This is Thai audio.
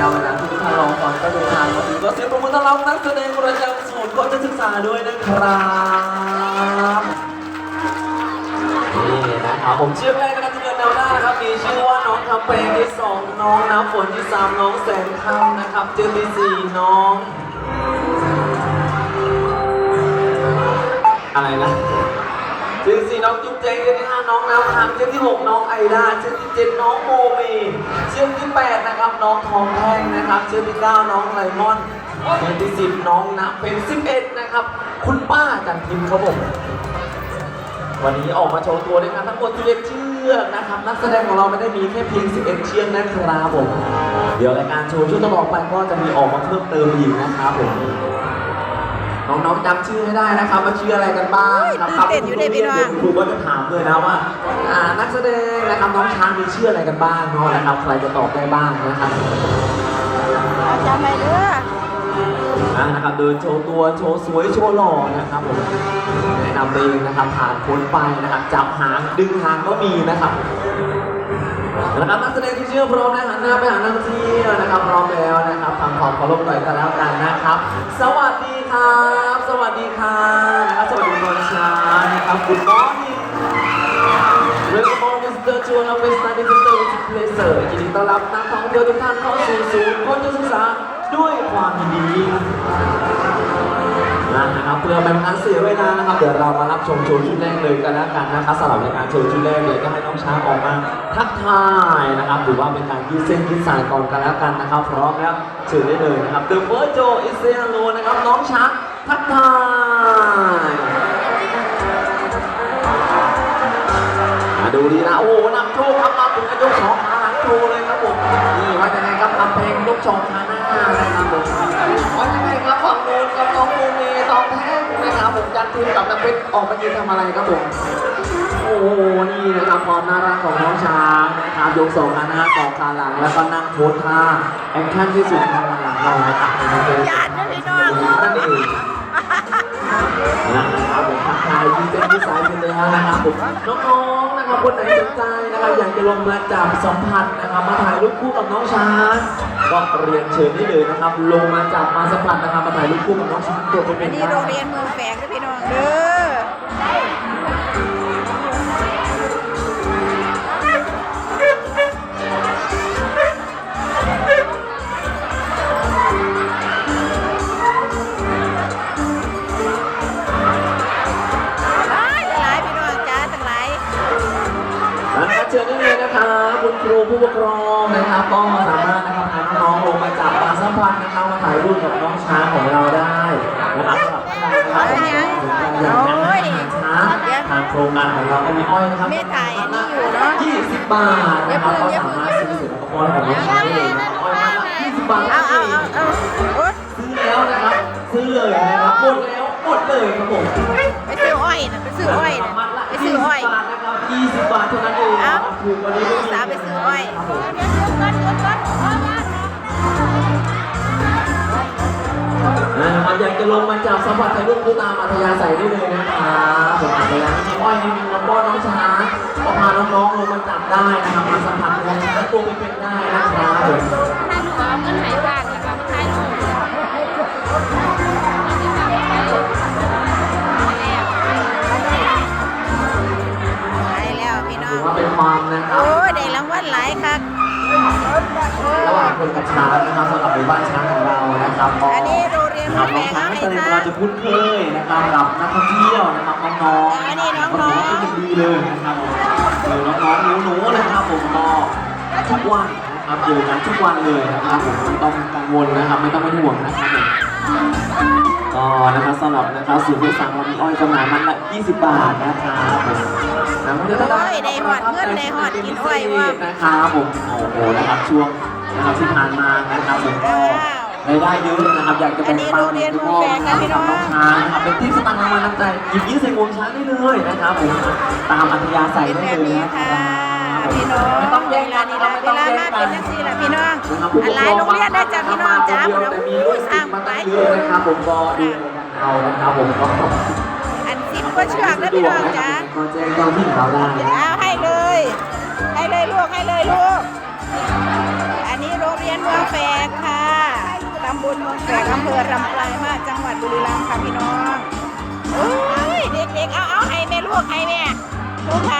ยาวนะทุกท่านรอฟังก็เดินทางมาถึงก็เสียงปรบมือต้อนรับนักแสดงประจำศูนย์ก็จะศึกษาด้วยนะครับนี่นะครับผมชื่อแรกนะครับที่เดินแนวหน้านะครับมีชื่อว่าน้องคำเพลงที่สองน้องน้ำฝนที่สามน้องแสนคำนะครับเจอที่สี่น้อง อะไรนะ เจนสี่น้องจุ๊บเจงเจนที่ห้าน้องน้ำค้างเจนที่หกน้องไอดาเจนที่เจ็ดน้องโมเมเจนที่แปดนะครับน้องทองแท่งนะครับเจนที่เก้าน้องไลมอนเจนที่สิบน้องนะเป็นสิบเอ็ดนะครับ คุณป้าจันทิมครับผมวันนี้ออกมาโชว์ตัวด้วยกันทั้งหมด11เชือกนะครับ นักแสดงของเราไม่ได้มีแค่เพียง 11 เชือกนะครับผม เดี๋ยวรายการโชว์ช่วงต่อไปก็จะมีออกมาเพิ่มเติมอีกนะครับผม น้องๆจำชื่อให้ได้นะครับว่าชื่ออะไรกันบ้างครับตื่นเต้นอยู่เนี่ยพี่น้องเดี๋ยวครูก็จะถามด้วยนะว่าอ่านักแสดงนะครับน้องช้างมีชื่ออะไรกันบ้างเนาะนะครับใครจะตอบได้บ้างนะครับจำไปเด้ออ่านะครับเดินโชว์ตัวโชว์สวยโชว์หล่อนะครับผมแนะนำเองนะครับผ่านพ้นไปนะครับจับหางดึงหางก็มีนะครับ นะครับนักแสดงที่เชื่อพร้อมนะหันหน้าไปหานักท่องเที่ยวนะครับพร้อมแล้วนะครับทำความเคารพหน่อยกันแล้วกันนะครับ สวัสดีครับ สวัสดีครับนะครับสวัสดีคนช้านะครับ Good morning Welcome Mr. ชวนเราเป็นสถานที่เตอร์ที่เพลเซอร์ยินดีต้อนรับนักท่องเที่ยวทุกท่านเข้าสู่ศูนย์คนศึกษา ด้วยความยินดีนะครับเพื่อไม่เป็นการเสียเวลานะครับ เดี๋ยวเรามารับชมโชว์ชุดแรกเลยกันแล้วกันนะครับสำหรับรายการโชว์ชุดแรกเลยก็ให้น้องช้างออกมาทักทายนะครับหรือว่าเป็นการยืดเส้นยืดสายก่อนกันแล้วกันนะครับพร้อมแล้วเชิญได้เลยนะครับ The First Joe is say hello นะครับน้องช้างทักทายมาดูดีนะโอ้โหนำโชค ครับผมจันทีมกับนักเพชรออกมายืนทำอะไรครับผม โอ้โห นี่นะครับความน่ารักของน้องช้างนะครับยกสองขาหน้าสองขาหลัง แล้วก็นั่งโพสท่าแอคชั่นที่สุดของหลังเรานะครับเป็นญาตินะพี่น้องนั่นเอง นะครับผมทักทายที่เส้นที่สายกันเลยนะครับผมน้องๆนะครับคนไหนสนใจนะครับอยากจะลงมาจับสัมผัสนะครับมาถ่ายรูปคู่กับน้องช้างก็เรียนเชิญได้เลยนะครับ ลงมาจับมาสัมผัสนะครับมาถ่ายรูปคู่กับน้องช้างตัวเป็นอันนี้โรงเรียนเมืองแฝงนะพี่น้องเด้อ นะครับเชิญได้เลยนะครับคุณครูผู้ปกครองนะครับก็สามารถนะครับพาน้องๆลงมาจับมาสัมผัสนะครับมาถ่ายรูปกับน้องช้างของเราได้นะครับสำหรับท่านใดนะครับอยากจะให้อาหารช้างทางโครงการของเราก็มีอ้อยนะครับไม่ถ่ายอันนี้อยู่เนาะ20บาทนะครับก็สามารถซื้อสินค้าของน้องช้างได้เลยนะครับอ้อยมาละ20บาทเอาเอาเอาเอาโอ๊ยซื้อแล้วนะครับซื้อเลยนะครับหมดแล้วห มดเลยครับผมไปซื้ออ้อยนะไปซื้ออ้อยนะไปซื้ออ้อย20บาทนะครับ20บาทเท่านั้นเองนะครับถูกกว่านี้ไม่มีสาวไปซื้ออ้อยครับผมนะครับอยากจะลงมาจับสัมผัสถ่ายรูปคู่ตามอัธยาศัยได้เลยนะครับผมอัธยาศัยอ้อยนี่มีน้องป้อนน้องช้างก็พาน้องๆลงมาจับได้นะครับมาสัมผัสน้องช้างตัวเป็นๆได้นะครับผม โอ้ยได้รางวัลหลายคักระหว่างคนกับช้างนะครับสำหรับหมู่บ้านช้างของเรานะครับก็อันนี้โรงเรียนนะครับแฝน้องงช้างเอาให้นักแสดงซะเราจะคุ้นเคยนะครับกับนักท่องเที่ยวนะครับน้องๆอันนี้น้องๆก็ถืว่าเป็นดีเลยนะครับเออน้องๆหนูๆนะครับผมก็ทุกวันนะครับอยู่กันทุกวันเลยนะครับผมไม่ต้องกังวลนะครับ ไม่ต้องเป็นห่วงนะครับผม ก็นะครับสำหรับนะครับสูตรที่สั่งเรามีอ้อยจำหน่ายมันละ 20 บาทนะครับผมนะมันจะโอ้ยได้หอดเงินได้หอดกินอ้อยว่ะนะครับผมโอ้โหนะครับช่วงนะครับที่ผ่านมานะครับผมก็รายได้เยอะนะครับอยากจะอันนี้โรงเรียนมุมแฝงนะพี่น้องช้างนะครับเป็นที่สตังค์รางวัลน้ำใจหยิบยื่นใส่งวงช้างได้เลยนะครับผมตามอัธยาศัยเป็นได้แบบเลยนี้นะคค่ะรับพี่น้องไม่ต้องแย่งเวกัลานนี้ละเวลามาเป็นจังซี่ละพี่น้องอันหลายโรงเรียนได้จากพี่น้อง ดูนะครับผมก็ดูกัเอานะครับผมก็อันซิปก็เชือกนะพี่น้องจ้าขอแจ้งเจ้าที่เขาได้เอาให้เลย ให้เลยลูกให้เลยลูก อันนี้โรงเรียนเมืองแฝกค่ะตำบลเมืองแฝกอำเภอลำปลายมาจังหวัดบุรีรัมย์ค่ะพี่น้องเด็กๆเอาเอาให้แม่ลูกให้แม่ลูกค่ะ